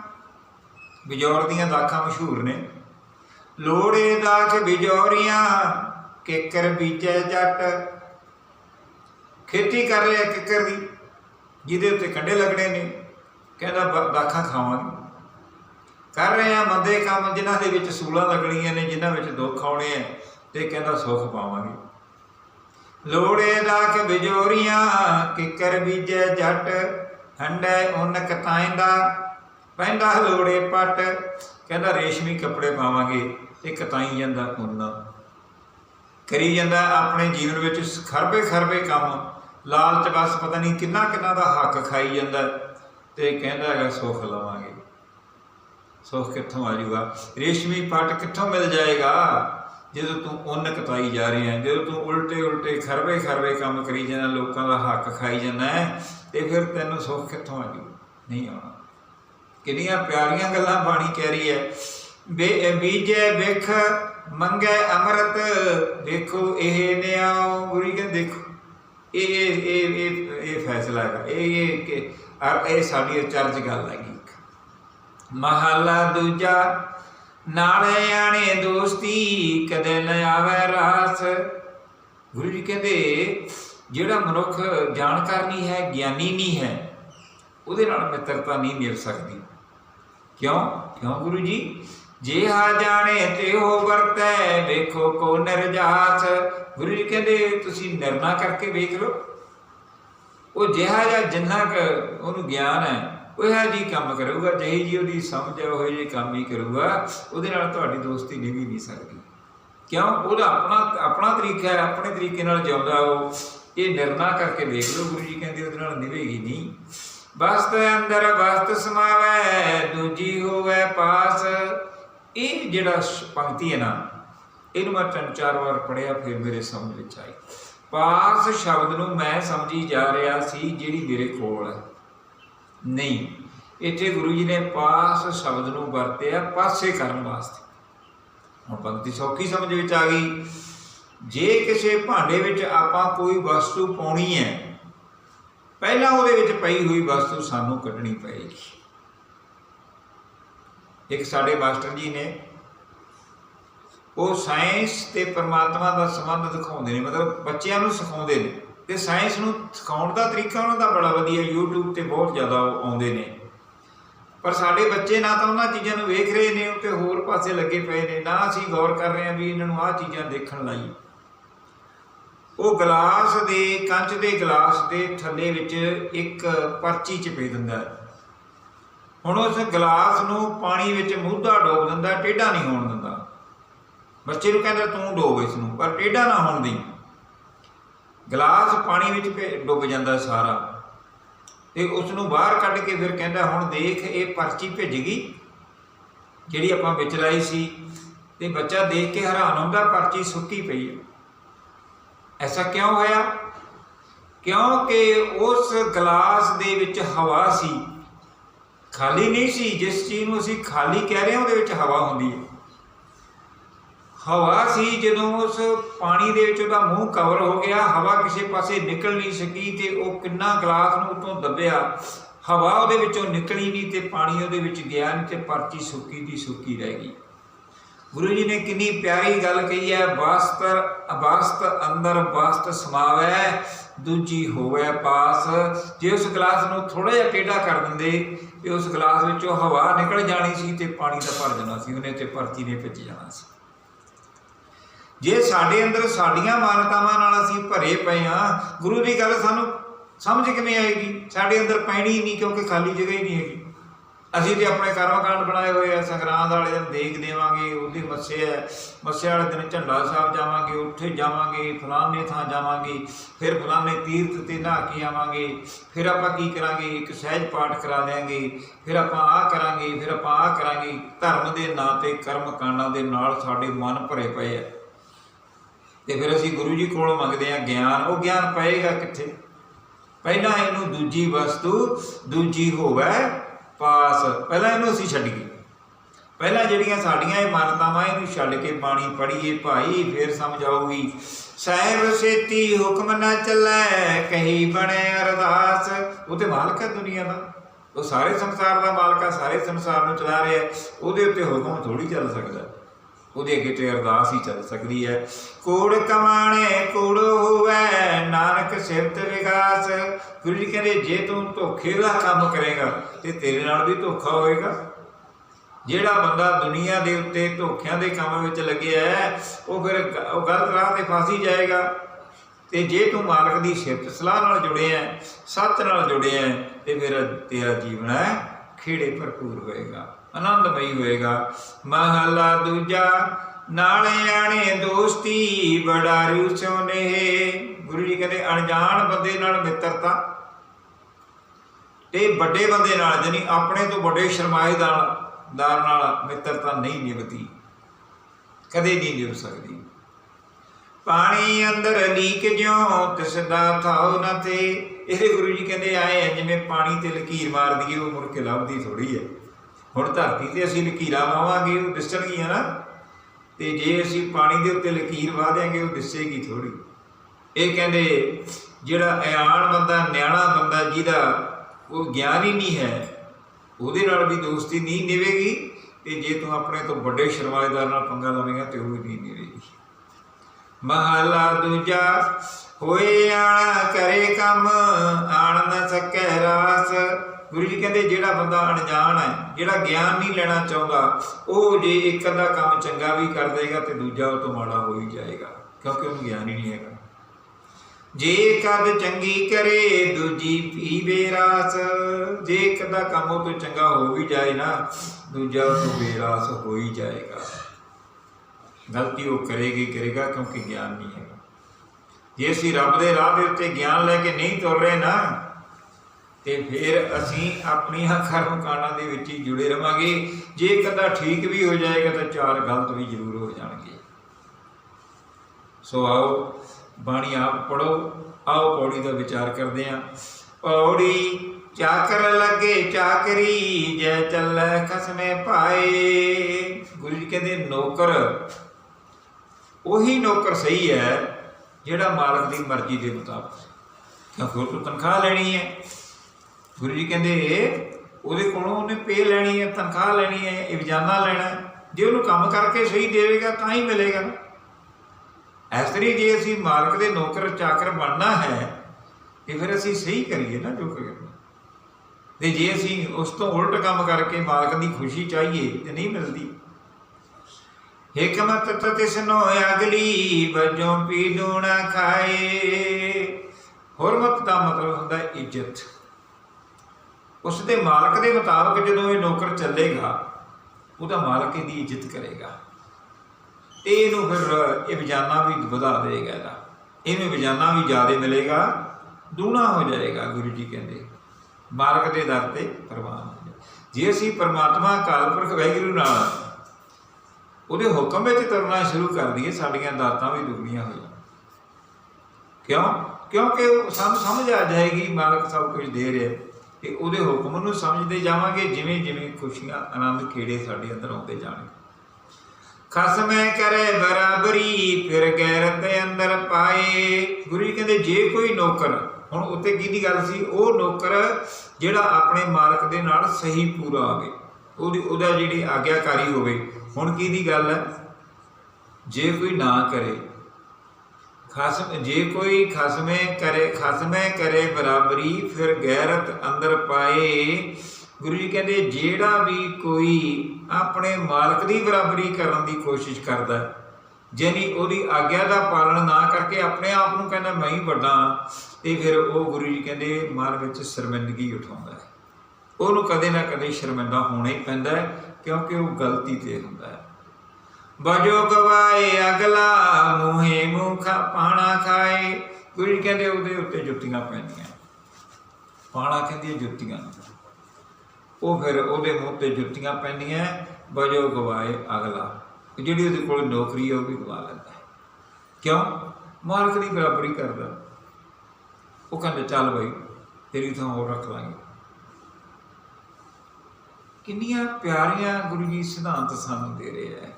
A: ਬਿਜੋਰ ਦੀਆਂ ਦਾਖਾਂ ਮਸ਼ਹੂਰ ਨੇ। ਲੋੜੇ ਦਾਖ ਬਿਜੋਰੀਆਂ ਕਿੱਕਰ ਬੀਜੇ ਜੱਟ। ਖੇਤੀ ਕਰ ਰਿਹਾ ਕਿੱਕਰ ਦੀ, ਜਿਹਦੇ ਉੱਤੇ ਕੰਡੇ ਲੱਗਣੇ ਨੇ। ਕਹਿੰਦਾ ਬ- ਦਾਖਾਂ ਖਾਵਾਂਗੇ। ਕਰ ਰਹੇ ਆ ਮੰਦੇ ਕੰਮ ਜਿਨ੍ਹਾਂ ਦੇ ਵਿੱਚ ਸੂਲਾਂ ਲੱਗਣੀਆਂ ਨੇ, ਜਿਨ੍ਹਾਂ ਵਿੱਚ ਦੁੱਖ ਆਉਣੇ ਆ, ਤੇ ਕਹਿੰਦਾ ਸੁੱਖ ਪਾਵਾਂਗੇ। ਲੋੜੇ ਦਾ ਕਿ ਬਿਜੋਰੀਆਂ, ਕਿੱਕਰ ਬੀਜੈ ਜੱਟ ਹੰਡੇ ਉਨ ਕਤਾਇਂਦਾ ਪੈਂਦਾ ਲੋੜੇ ਪੱਟ। ਕਹਿੰਦਾ ਰੇਸ਼ਮੀ ਕੱਪੜੇ ਪਾਵਾਂਗੇ ਤੇ ਕਤਾਈ ਜਾਂਦਾ ਉਨ ਕਰੀ ਜਾਂਦਾ ਆਪਣੇ ਜੀਵਨ ਵਿੱਚ ਖਰਬੇ ਖਰਬੇ ਕੰਮ। ਲਾਲਚ ਬਸ ਪਤਾ ਨਹੀਂ ਕਿੰਨਾ ਕਿੰਨਾ ਦਾ ਹੱਕ ਖਾਈ ਜਾਂਦਾ, ਤੇ ਕਹਿੰਦਾ ਹੈਗਾ ਸੁੱਖ ਲਵਾਂਗੇ। ਸੁੱਖ ਕਿੱਥੋਂ ਆ ਜਾਊਗਾ? ਰੇਸ਼ਮੀ ਪੱਟ ਕਿੱਥੋਂ ਮਿਲ ਜਾਏਗਾ? ਜਦੋਂ ਤੂੰ ਉਨ ਕਤਾਈ ਜਾ ਰਿਹਾ ਹੈ, ਜਦੋਂ ਤੂੰ ਉਲਟੇ ਉਲਟੇ ਖਰਵੇ ਖਰਵੇ ਕੰਮ ਕਰੀ ਜਾਂਦਾ, ਲੋਕਾਂ ਦਾ ਹੱਕ ਖਾਈ ਜਾਂਦਾ ਹੈ, ਤੇ ਫਿਰ ਤੈਨੂੰ ਸੁੱਖ ਕਿੱਥੋਂ ਆ ਜਾਊ ਨਹੀਂ ਆਉਣਾ। ਕਿੰਨੀਆਂ ਪਿਆਰੀਆਂ ਗੱਲਾਂ ਬਾਣੀ ਕਹਿ ਰਹੀ ਹੈ। ਬੇ, ਬੀਜੇ ਵੇਖ, ਮੰਗੇ ਅੰਮ੍ਰਿਤ, ਦੇਖੋ ਇਹ ਨਿਆਉ। ਗੁਰੂ ਕਹਿੰਦੇ, ਦੇਖੋ, ਇਹ ਇਹ ਇਹ ਇਹ ਫੈਸਲਾ ਹੈ ਇਹ ਇਹ ਕਿ ਇਹ ਸਾਡੀ ਚਰਚ ਗੱਲ ਹੈਗੀ। ਮਹਲਾ ਦੂਜਾ, ਨਾਲੇ ਆਣੇ ਦੋਸਤੀ ਕਦੇ ਨ ਆਵੇ ਰਾਸ। ਗੁਰੂ ਜੀ ਕਹਿੰਦੇ, ਜਿਹੜਾ ਮਨੁੱਖ ਜਾਣਕਾਰ ਨਹੀਂ ਹੈ, ਗਿਆਨੀ ਨਹੀਂ ਹੈ, ਉਹਦੇ ਨਾਲ ਮਿੱਤਰਤਾ ਨਹੀਂ ਨਿਭ ਸਕਦੀ। ਕਿਉਂ? ਕਿਉਂ ਗੁਰੂ ਜੀ? ਜੇ ਹਾ ਜਾਣੇ ਤੇ ਹੋ ਵਰਤੈ, ਵੇਖੋ ਕੋ ਨਿਰਜਾਸ। ਗੁਰੂ ਜੀ ਕਹਿੰਦੇ, ਤੁਸੀਂ ਨਿਰਣਾ ਕਰਕੇ ਵੇਖ ਲਓ। ਉਹ ਜਿਹਾ ਜਾਂ ਜਿੰਨਾ ਕੁ ਉਹਨੂੰ ਗਿਆਨ ਹੈ ਉਹ ਇਹ ਜੀ ਕੰਮ ਕਰੂਗਾ, ਜਿਹੀ ਜੀ ਉਹਦੀ ਸਮਝ ਹੈ ਉਹ ਜਿਹੇ ਕੰਮ ਹੀ ਕਰੂਗਾ, ਉਹਦੇ ਨਾਲ ਤੁਹਾਡੀ ਦੋਸਤੀ ਨਿਭੀ ਨਹੀਂ ਸਕਦੀ। ਕਿਉਂ? ਉਹਦਾ ਆਪਣਾ ਆਪਣਾ ਤਰੀਕਾ ਹੈ, ਆਪਣੇ ਤਰੀਕੇ ਨਾਲ ਜਿਉਂਦਾ ਉਹ। ਇਹ ਨਿਰਣਾ ਕਰਕੇ ਵੇਖ ਲਓ, ਗੁਰੂ ਜੀ ਕਹਿੰਦੇ ਉਹਦੇ ਨਾਲ ਨਿਭੇਗੀ ਨਹੀਂ। ਵਸਤ ਅੰਦਰ ਬਸਤ ਸਮਾਵੈ, ਦੂਜੀ ਹੋਵੇ ਪਾਸ। ਇਹ ਜਿਹੜਾ ਸ਼- ਪੰਕਤੀ ਹੈ ਨਾ, ਇਹਨੂੰ ਮੈਂ ਤਿੰਨ ਚਾਰ ਵਾਰ ਪੜਿਆ ਫਿਰ ਮੇਰੇ ਸਮਝ ਵਿੱਚ ਆਈ। ਪਾਸ ਸ਼ਬਦ ਨੂੰ ਮੈਂ ਸਮਝੀ ਜਾ ਰਿਹਾ ਸੀ, ਜਿਹੜੀ ਮੇਰੇ ਕੋਲ ਹੈ। ਨਹੀਂ। ਇੱਥੇ ਗੁਰੂ ਜੀ ਨੇ ਪਾਸ ਸ਼ਬਦ ਨੂੰ ਵਰਤਿਆ ਪਾਸੇ ਕਰਨ ਵਾਸਤੇ। ਹੁਣ ਪੰਕਤੀ ਸੌਖੀ ਸਮਝ ਵਿੱਚ ਆ ਗਈ। ਜੇ ਕਿਸੇ ਭਾਂਡੇ ਵਿੱਚ ਆਪਾਂ ਕੋਈ ਵਸਤੂ ਪਾਉਣੀ ਹੈ, ਪਹਿਲਾਂ ਉਹਦੇ ਵਿੱਚ ਪਈ ਹੋਈ ਵਸਤੂ ਸਾਨੂੰ ਕੱਢਣੀ ਪਏਗੀ। ਇੱਕ ਸਾਡੇ ਮਾਸਟਰ ਜੀ ਨੇ ਉਹ ਸਾਇੰਸ ਤੇ ਪਰਮਾਤਮਾ ਦਾ ਸੰਬੰਧ ਦਿਖਾਉਂਦੇ ਨੇ, ਮਤਲਬ ਬੱਚਿਆਂ ਨੂੰ ਸਿਖਾਉਂਦੇ ਨੇ। ਤੇ ਸਾਇੰਸ ਨੂੰ ਸਿਖਾਉਣ ਦਾ ਤਰੀਕਾ ਉਹਨਾਂ ਦਾ ਬੜਾ ਵਧੀਆ, YouTube ਤੇ ਬਹੁਤ ਜ਼ਿਆਦਾ ਉਹ ਆਉਂਦੇ ਨੇ। ਪਰ ਸਾਡੇ ਬੱਚੇ ਨਾ ਤਾਂ ਉਹਨਾਂ ਚੀਜ਼ਾਂ ਨੂੰ ਵੇਖ ਰਹੇ ਨੇ, ਉਹ ਤੇ ਹੋਰ ਪਾਸੇ ਲੱਗੇ ਪਏ ਨੇ। ਨਾ ਅਸੀਂ ਗੌਰ ਕਰ ਰਹੇ ਹਾਂ ਵੀ ਇਹਨਾਂ ਨੂੰ ਆਹ ਚੀਜ਼ਾਂ ਦੇਖਣ ਲਈ। ਉਹ ਗਲਾਸ ਦੇ, ਕੰਚ ਦੇ ਗਲਾਸ ਦੇ ਥੱਲੇ ਵਿੱਚ ਇੱਕ ਪਰਚੀ ਚ ਪੇ ਦਿੰਦਾ ਹੁਣ ਉਸ ਗਲਾਸ ਨੂੰ ਪਾਣੀ ਵਿੱਚ ਮੁੱਧਾ ਡੋਬ ਦਿੰਦਾ, ਟੇਢਾ ਨਹੀਂ ਹੋਣ ਦਿੰਦਾ। ਬੱਚੇ ਨੂੰ ਕਹਿੰਦਾ ਤੂੰ ਡੋਬ ਇਸ ਨੂੰ, ਪਰ ਟੇਢਾ ਨਾ ਹੋਣ ਦੀ ਗਲਾਸ ਪਾਣੀ ਵਿੱਚ ਭੇ- ਡੁੱਬ ਜਾਂਦਾ ਸਾਰਾ। ਤੇ ਉਸ ਨੂੰ ਬਾਹਰ ਕੱਢ ਕੇ ਫਿਰ ਕਹਿੰਦਾ, ਹੁਣ ਦੇਖ, ਇਹ ਪਰਚੀ ਭਿੱਜ ਗਈ, ਜਿਹੜੀ ਆਪਾਂ ਵਿੱਚ ਲਾਈ ਸੀ। ਤੇ ਬੱਚਾ ਦੇਖ ਕੇ ਹੈਰਾਨ ਹੁੰਦਾ, ਪਰਚੀ ਸੁੱਕੀ ਪਈ ਹੈ। ਐਸਾ ਕਿਉਂ ਹੋਇਆ? ਕਿਉਂਕਿ ਉਸ ਗਲਾਸ ਦੇ ਵਿੱਚ ਹਵਾ ਸੀ। ਖਾਲੀ ਨਹੀਂ ਸੀ, ਜਿਸ ਚੀਜ਼ ਨੂੰ ਅਸੀਂ ਖਾਲੀ ਕਹਿ ਰਹੇ ਹਾਂ, ਉਹਦੇ ਵਿੱਚ ਹਵਾ ਹੁੰਦੀ ਹੈ। ਹਵਾ ਸੀ ਜਦੋਂ ਉਸ ਪਾਣੀ ਦੇ ਵਿੱਚ ਉਹਦਾ ਮੂੰਹ ਕਵਰ ਹੋ ਗਿਆ, ਹਵਾ ਕਿਸੇ ਪਾਸੇ ਨਿਕਲ ਨਹੀਂ ਸਕੀ ਤੇ ਉਹ ਕਿੰਨਾ ਗਲਾਸ ਨੂੰ ਉਤੋਂ ਦੱਬਿਆ। ਹਵਾ ਉਹਦੇ ਵਿੱਚੋਂ ਨਿਕਲੀ ਨਹੀਂ ਤੇ ਪਾਣੀ ਉਹਦੇ ਵਿੱਚ ਗਿਆ ਨਹੀਂ ਤੇ ਪਰਚੀ ਸੁੱਕੀ ਦੀ ਸੁੱਕੀ ਰਹਿ ਗਈ। ਗੁਰੂ ਜੀ ਨੇ ਕਿੰਨੀ ਪਿਆਰੀ ਗੱਲ ਕਹੀ ਹੈ ਵਾਸਤਰ ਅਵਾਸਤ ਅੰਦਰ ਵਾਸਤ ਸਮਾਵੈ, ਦੂਜੀ ਹੋਵੇ ਪਾਸ। ਜੇ ਉਸ ਗਲਾਸ ਨੂੰ ਥੋੜਾ ਜਿਹਾ ਟੇਢਾ ਕਰ ਦਿੰਦੇ, ਤੇ ਉਸ ਗਲਾਸ ਵਿੱਚੋਂ ਹਵਾ ਨਿਕਲ ਜਾਣੀ ਸੀ ਤੇ ਪਾਣੀ ਤਾਂ ਭਰ ਜਾਣਾ ਸੀ, ਉਹਨੇ ਤੇ ਪਰਚੀ ਨੇ ਭਿੱਜ ਜਾਣਾ ਸੀ। ਜੇ ਸਾਡੇ ਅੰਦਰ ਸਾਡੀਆਂ ਮਾਨਤਾਵਾਂ ਨਾਲ ਅਸੀਂ ਭਰੇ ਪਏ ਆ ਗੁਰੂ ਦੀ ਗੱਲ ਸਾਨੂੰ ਸਮਝ ਕਿਵੇਂ ਆਏਗੀ? ਸਾਡੇ ਅੰਦਰ ਪੈਣੀ ਨਹੀਂ ਕਿਉਂਕਿ ਖਾਲੀ ਜਗ੍ਹਾ ਹੀ ਨਹੀਂ ਹੈਗੀ। ਅਸੀਂ ਤੇ ਆਪਣੇ ਕਰਮਕਾਂਡ ਬਣਾਏ ਹੋਏ ਆ, ਸੰਗਰਾਂਦ ਵਾਲੇ ਦਿਨ ਦੇਖ ਦੇਵਾਂਗੇ, ਉਹਦੀ ਮੱਸਿਆ ਹੈ। ਮੱਸਿਆ ਵਾਲੇ ਦਿਨ ਝੰਡਾ ਸਾਹਿਬ ਜਾਵਾਂਗੇ, ਉੱਥੇ ਜਾਵਾਂਗੇ, ਫਲਾਣੇ ਥਾਂ ਜਾਵਾਂਗੇ, ਫਿਰ ਫਲਾਣੇ ਤੀਰਥ ਤੇ ਨਹਾ ਕੇ ਆਵਾਂਗੇ, ਫਿਰ ਆਪਾਂ ਕੀ ਕਰਾਂਗੇ? ਇੱਕ ਸਹਿਜ ਪਾਠ ਕਰਾ ਦੇਾਂਗੇ ਫਿਰ ਆਪਾਂ ਆਹ ਕਰਾਂਗੇ, ਫਿਰ ਆਪਾਂ ਆਹ ਕਰਾਂਗੇ। ਧਰਮ ਦੇ ਨਾਂ ਤੇ ਕਰਮ ਕਾਂਡਾਂ ਦੇ ਨਾਲ ਸਾਡੇ ਮਨ ਭਰੇ ਪਏ ਆ। ਤੇ ਫਿਰ ਅਸੀਂ ਗੁਰੂ ਜੀ ਕੋਲੋਂ ਮੰਗਦੇ ਆ ਗਿਆਨ, ਉਹ ਗਿਆਨ ਪਏਗਾ ਕਿੱਥੇ? ਪਹਿਲਾਂ ਇਹਨੂੰ ਦੂਜੀ ਵਸਤੂ, ਦੂਜੀ ਹੋਵੇ ਪਾਸ। ਪਹਿਲਾਂ ਇਹਨੂੰ ਅਸੀਂ ਛੱਡੀਏ। ਪਹਿਲਾਂ ਜਿਹੜੀਆਂ ਸਾਡੀਆਂ ਇਹ ਮਾਨਤਾਵਾਂ ਇਹਨੂੰ ਛੱਡ ਕੇ ਬਾਣੀ ਪੜ੍ਹੀਏ ਭਾਈ, ਫਿਰ ਸਮਝ ਆਊਗੀ। ਸਾਹਿਬ ਸੇਤੀ ਹੁਕਮ ਨਾ ਚੱਲੈ, ਕਹੀ ਬਣੇ ਅਰਦਾਸ। ਉਹ ਤੇ ਮਾਲਕ ਹੈ ਦੁਨੀਆ ਦਾ। ਉਹ ਸਾਰੇ ਸੰਸਾਰ ਦਾ ਮਾਲਕ ਹੈ ਸਾਰੇ ਸੰਸਾਰ ਨੂੰ ਚਲਾ ਰਿਹਾ। ਉਹਦੇ ਉੱਤੇ ਹੁਕਮ ਥੋੜੀ ਚੱਲ ਸਕਦਾ। ਉਹਦੇ ਅੱਗੇ ਤੇ ਅਰਦਾਸ ਹੀ ਚੱਲ ਸਕਦੀ ਹੈ। ਕੋੜ ਕਮਾਣੇ ਕੋੜ ਹੋਵੇ ਨਾਨਕ ਸਿਫਤ ਵਿਗਾਸ। ਗੁਰੂ ਜੀ ਕਹਿੰਦੇ ਜੇ ਤੂੰ ਧੋਖੇ ਦਾ ਕੰਮ ਕਰੇਗਾ ਤੇ ਤੇਰੇ ਨਾਲ ਵੀ ਧੋਖਾ ਹੋਏਗਾ। ਜਿਹੜਾ ਬੰਦਾ ਦੁਨੀਆ ਦੇ ਉੱਤੇ ਧੋਖਿਆਂ ਦੇ ਕੰਮ ਵਿੱਚ ਲੱਗਿਆ ਹੈ ਉਹ ਫਿਰ ਉਹ ਗਲਤ ਰਾਹ ਤੇ ਫਾਸੀ ਜਾਏਗਾ। ਤੇ ਜੇ ਤੂੰ ਮਾਲਕ ਦੀ ਸਿਫਤ ਸਲਾਹ ਨਾਲ ਜੁੜਿਆ ਹੈ, ਸੱਚ ਨਾਲ ਜੁੜਿਆ ਹੈ, ਤੇ ਫਿਰ ਤੇਰਾ ਜੀਵਨ ਹੈ ਖੇੜੇ ਭਰਪੂਰ ਹੋਏਗਾ। ਆਨੰਦਮਈ ਹੋਏਗਾ। ਮਹਲਾ ਦੂਜਾ, ਨਾਲੇ ਆਣੇ ਦੋਸਤੀ ਬੜਾ ਰੂਸੋ ਨੇ ਗੁਰੂ ਜੀ ਕਹਿੰਦੇ, ਅਣਜਾਣ ਬੰਦੇ ਨਾਲ ਮਿੱਤਰਤਾ। ਤੇ ਵੱਡੇ ਬੰਦੇ ਨਾਲ ਜਾਨੀ ਆਪਣੇ ਤੋਂ ਵੱਡੇ ਸ਼ਰਮਾਏਦਾਰ ਦਾਰ ਨਾਲ ਮਿੱਤਰਤਾ ਨਹੀਂ ਨਿਭਦੀ। ਕਦੇ ਨਹੀਂ ਨਿਭ ਸਕਦੀ। ਪਾਣੀ ਅੰਦਰ ਲੀਕ ਜਿਉ ਤਿਸ ਦਾ ਥਾਉ ਨਾ ਤੇ। ਇਹ ਗੁਰੂ ਜੀ ਕਹਿੰਦੇ, ਆਏ ਜਿਵੇਂ ਪਾਣੀ ਤੇ ਲਕੀਰ ਮਾਰਦੀ ਉਹ ਮੁੜ ਕੇ ਲੱਭਦੀ ਥੋੜੀ ਹੈ ਹੁਣ ਧਰਤੀ ਤੇ ਅਸੀਂ ਲਕੀਰਾਂ ਲਾਵਾਂਗੇ ਉਹ ਦਿਸਣਗੀਆਂ ਨਾ। ਤੇ ਜੇ ਅਸੀਂ ਪਾਣੀ ਦੇ ਉੱਤੇ ਲਕੀਰ ਵਾ ਦਿਆਂਗੇ, ਉਹ ਦਿਸੇਗੀ ਥੋੜੀ ਇਹ ਕਹਿੰਦੇ, ਜਿਹੜਾ ਇਆਣ ਬੰਦਾ, ਨਿਆਣਾ ਬੰਦਾ, ਜਿਹਦਾ ਉਹ ਗਿਆਨ ਹੀ ਨਹੀਂ ਹੈ, ਉਹਦੇ ਨਾਲ ਵੀ ਦੋਸਤੀ ਨਹੀਂ ਨਿਵੇਗੀ, ਤੇ ਜੇ ਤੂੰ ਆਪਣੇ ਤੋਂ ਵੱਡੇ ਸ਼ਰਮਾਏਦਾਰ ਨਾਲ ਪੰਗਾ ਲਵੇਂਗਾ, ਤੇ ਉਹ ਵੀ ਨਹੀਂ ਨਿਵੇਗੀ। ਮਹਲਾ ਦੂਜਾ, ਹੋਏ ਆਣਾ ਕਰੇ ਕੰਮ, ਆਣ ਨਾ ਸਕੈ ਰਾਸ। ਗੁਰੂ ਜੀ ਕਹਿੰਦੇ ਜਿਹੜਾ ਬੰਦਾ ਅਣਜਾਣ ਹੈ, ਜਿਹੜਾ ਗਿਆਨ ਨਹੀਂ ਲੈਣਾ ਚਾਹੁੰਦਾ, ਉਹ ਜੇ ਇੱਕ ਅੱਧਾ ਕੰਮ ਚੰਗਾ ਵੀ ਕਰ ਦੇਗਾ ਤੇ ਦੂਜਾ ਉਹ ਤੋਂ ਮਾੜਾ ਹੋ ਹੀ ਜਾਏਗਾ, ਕਿਉਂਕਿ ਉਹਨੂੰ ਗਿਆਨ ਹੀ ਨਹੀਂ ਹੈਗਾ। ਜੇ ਕਦ ਚੰਗੀ ਕਰੇ, ਦੂਜੀ ਪੀਵੇ ਰਾਸ। ਜੇ ਇੱਕ ਅੱਧਾ ਕੰਮ ਉਹ ਤੋਂ ਚੰਗਾ ਹੋ ਵੀ ਜਾਏ ਨਾ, ਦੂਜਾ ਉਹ ਤੋਂ ਬੇਰਾਸ ਹੋ ਹੀ ਜਾਏਗਾ। ਗਲਤੀ ਉਹ ਕਰੇਗੀ, ਕਰੇਗਾ, ਕਿਉਂਕਿ ਗਿਆਨ ਨਹੀਂ ਹੈਗਾ। ਜੇ ਅਸੀਂ ਰੱਬ ਦੇ ਰਾਹ ਦੇ ਉੱਤੇ ਗਿਆਨ ਲੈ ਕੇ ਨਹੀਂ ਤੁਰ ਰਹੇ ਨਾ ਤੇ ਫਿਰ ਅਸੀਂ ਆਪਣੀਆਂ ਕਰਮ ਕਾਂਡਾਂ ਦੇ ਵਿੱਚ ਹੀ ਜੁੜੇ ਰਵਾਂਗੇ। ਜੇ ਇੱਕ ਠੀਕ ਵੀ ਹੋ ਜਾਏਗਾ ਤਾਂ ਚਾਰ ਗਲਤ ਵੀ ਜ਼ਰੂਰ ਹੋ ਜਾਣਗੇ। ਸੋ ਆਓ, ਬਾਣੀ ਆਪ ਪੜੋ ਆਓ ਪੌੜੀ ਦਾ ਵਿਚਾਰ ਕਰਦੇ ਹਾਂ। ਪੌੜੀ ਚਾਕਰ ਲੱਗੇ ਚਾਕਰੀ, ਜੈ ਚੱਲੈ ਖਸਮੇ ਪਾਏ। ਗੁਰੂ ਜੀ ਕਹਿੰਦੇ, ਨੌਕਰ, ਉਹੀ ਨੌਕਰ ਸਹੀ ਹੈ ਜਿਹੜਾ ਮਾਲਕ ਦੀ ਮਰਜ਼ੀ ਦੇ ਮੁਤਾਬਕ ਕਿਉਂਕਿ ਉਹ ਤੋਂ ਤਨਖਾਹ ਲੈਣੀ ਹੈ ਗੁਰੂ ਜੀ ਕਹਿੰਦੇ, ਉਹਦੇ ਕੋਲੋਂ ਉਹਨੇ ਪੇ ਲੈਣੀ ਹੈ, ਤਨਖਾਹ ਲੈਣੀ ਹੈ ਇਵਜ਼ਾਨਾ ਲੈਣਾ ਜੇ ਉਹਨੂੰ ਕੰਮ ਕਰਕੇ ਸਹੀ ਦੇਵੇਗਾ, ਤਾਂ ਹੀ ਮਿਲੇਗਾ ਨਾ। ਇਸ ਤਰੀ ਜੇ ਅਸੀਂ ਮਾਲਕ ਦੇ ਨੌਕਰ ਚਾਕਰ ਬਣਨਾ ਹੈ, ਤੇ ਫਿਰ ਅਸੀਂ ਸਹੀ ਕਰੀਏ ਨਾ ਜੋ ਕਰੀਏ। ਤੇ ਜੇ ਅਸੀਂ ਉਸ ਤੋਂ ਉਲਟ ਕੰਮ ਕਰਕੇ ਮਾਲਕ ਦੀ ਖੁਸ਼ੀ ਚਾਹੀਏ, ਤੇ ਨਹੀਂ ਮਿਲਦੀ। ਹਕਮਤ ਤਤਿਸਨੋ ਅਗਲੀ, ਵਜੋਂ ਪੀ ਦੂਣਾ ਖਾਏ। ਹੁਰਮਤ ਦਾ ਮਤਲਬ ਹੁੰਦਾ ਇੱਜ਼ਤ। ਉਸ ਦੇ ਮਾਲਕ ਦੇ ਮੁਤਾਬਕ ਜਦੋਂ ਇਹ ਨੌਕਰ ਚੱਲੇਗਾ, ਉਹਦਾ ਮਾਲਕ ਇਹਦੀ ਇੱਜ਼ਤ ਕਰੇਗਾ। ਤੇ ਇਹਨੂੰ ਫਿਰ ਇਹ ਵਿਜ਼ਾਨਾ ਵੀ ਵਧਾ ਦੇਗਾ ਇਹਦਾ। ਇਹਨੂੰ ਵਿਜ਼ਾਨਾ ਵੀ ਜ਼ਿਆਦਾ ਮਿਲੇਗਾ, ਦੂਣਾ ਹੋ ਜਾਏਗਾ, ਗੁਰੂ ਜੀ ਕਹਿੰਦੇ। ਮਾਲਕ ਦੇ ਦਰ ਤੇ ਪ੍ਰਵਾਨ ਹੋ ਜਾਏ। ਜੇ ਅਸੀਂ ਪਰਮਾਤਮਾ ਅਕਾਲ ਪੁਰਖ ਵਾਹਿਗੁਰੂ ਨਾਲ ਉਹਦੇ ਹੁਕਮ ਵਿੱਚ ਤੁਰਨਾ ਸ਼ੁਰੂ ਕਰ ਦਈਏ, ਸਾਡੀਆਂ ਦਾਤਾਂ ਵੀ ਦੁਗਣੀਆਂ ਹੋ ਜਾਣ। ਕਿਉਂ? ਕਿਉਂਕਿ ਸਾਨੂੰ ਸਮਝ ਆ ਜਾਏਗੀ, ਮਾਲਕ ਸਭ ਕੁਝ ਦੇ ਰਿਹਾ। ਤੇ ਉਹਦੇ ਹੁਕਮ ਨੂੰ ਸਮਝਦੇ ਜਾਵਾਂਗੇ, ਜਿਵੇਂ ਜਿਵੇਂ ਖੁਸ਼ੀਆਂ ਆਨੰਦ ਖੇੜੇ ਸਾਡੇ ਅੰਦਰ ਆਉਂਦੇ ਜਾਣਗੇ। ਖਸਮੈ ਕਰੇ ਬਰਾਬਰੀ, ਫਿਰ ਗੈਰਤ ਅੰਦਰ ਪਾਏ। ਗੁਰੂ ਜੀ ਕਹਿੰਦੇ, ਜੇ ਕੋਈ ਨੌਕਰ, ਹੁਣ ਉੱਤੇ ਕਿਹਦੀ ਗੱਲ ਸੀ? ਉਹ ਨੌਕਰ ਜਿਹੜਾ ਆਪਣੇ ਮਾਲਕ ਦੇ ਨਾਲ ਸਹੀ ਪੂਰਾ ਆਵੇ ਉਹਦੀ, ਉਹਦਾ ਜਿਹੜੀ ਆਗਿਆਕਾਰੀ ਹੋਵੇ। ਹੁਣ ਕਿਹਦੀ ਗੱਲ ਹੈ? ਜੇ ਕੋਈ ਨਾ ਕਰੇ ਖਸਮ ਜੇ ਕੋਈ ਖਸਮੇ ਕਰੇ ਖਸਮੇ ਕਰੇ ਬਰਾਬਰੀ ਫਿਰ ਗੈਰਤ ਅੰਦਰ ਪਾਏ। ਗੁਰੂ ਜੀ ਕਹਿੰਦੇ ਜਿਹੜਾ ਵੀ ਕੋਈ ਆਪਣੇ ਮਾਲਕ ਦੀ ਬਰਾਬਰੀ ਕਰਨ ਦੀ ਕੋਸ਼ਿਸ਼ ਕਰਦਾ ਹੈ, ਜਾਣੀ ਉਹਦੀ ਆਗਿਆ ਦਾ ਪਾਲਣ ਨਾ ਕਰਕੇ ਆਪਣੇ ਆਪ ਨੂੰ ਕਹਿੰਦਾ ਮੈਂ ਹੀ ਵੱਡਾ ਹਾਂ, ਤੇ ਫਿਰ ਉਹ ਗੁਰੂ ਜੀ ਕਹਿੰਦੇ ਮਨ ਵਿੱਚ ਸ਼ਰਮਿੰਦਗੀ ਉਠਾਉਂਦਾ ਹੈ। ਉਹਨੂੰ ਕਦੇ ਨਾ ਕਦੇ ਸ਼ਰਮਿੰਦਾ ਹੋਣਾ ਹੀ ਪੈਂਦਾ ਹੈ ਕਿਉਂਕਿ ਉਹ ਗਲਤੀ ਤੇ ਹੁੰਦਾ ਹੈ। ਬਜੋ ਗਵਾਏ ਅਗਲਾ ਮੂਹੇ ਮੁਖਾ ਪਾਣਾ ਖਾਏ। ਗੁਰੂ ਜੀ ਕਹਿੰਦੇ ਉਹਦੇ ਉੱਤੇ ਜੁੱਤੀਆਂ ਪੈਂਦੀਆਂ। ਪਾਣਾ ਕਹਿੰਦੀ ਜੁੱਤੀਆਂ। ਉਹ ਫਿਰ ਉਹਦੇ ਮੂੰਹ ਤੇ ਜੁੱਤੀਆਂ ਪੈਂਦੀਆਂ। ਬਜੋ ਗਵਾਏ ਅਗਲਾ। ਜਿਹੜੀ ਉਹਦੇ ਕੋਲ ਨੌਕਰੀ ਹੈ ਉਹ ਵੀ ਗਵਾ ਲੈਂਦਾ ਕਿਉਂ? ਮਾਲਕ ਦੀ ਬਰਾਬਰੀ ਕਰਦਾ। ਉਹ ਕਹਿੰਦਾ, ਚੱਲ ਬਈ, ਤੇਰੀ ਥਾਂ ਹੋਰ ਰੱਖ ਲਾਂਗੇ। ਕਿੰਨੀਆਂ ਪਿਆਰੀਆਂ ਗੁਰੂ ਜੀ ਸਿਧਾਂਤ ਸਾਨੂੰ ਦੇ ਰਹੇ ਹੈ।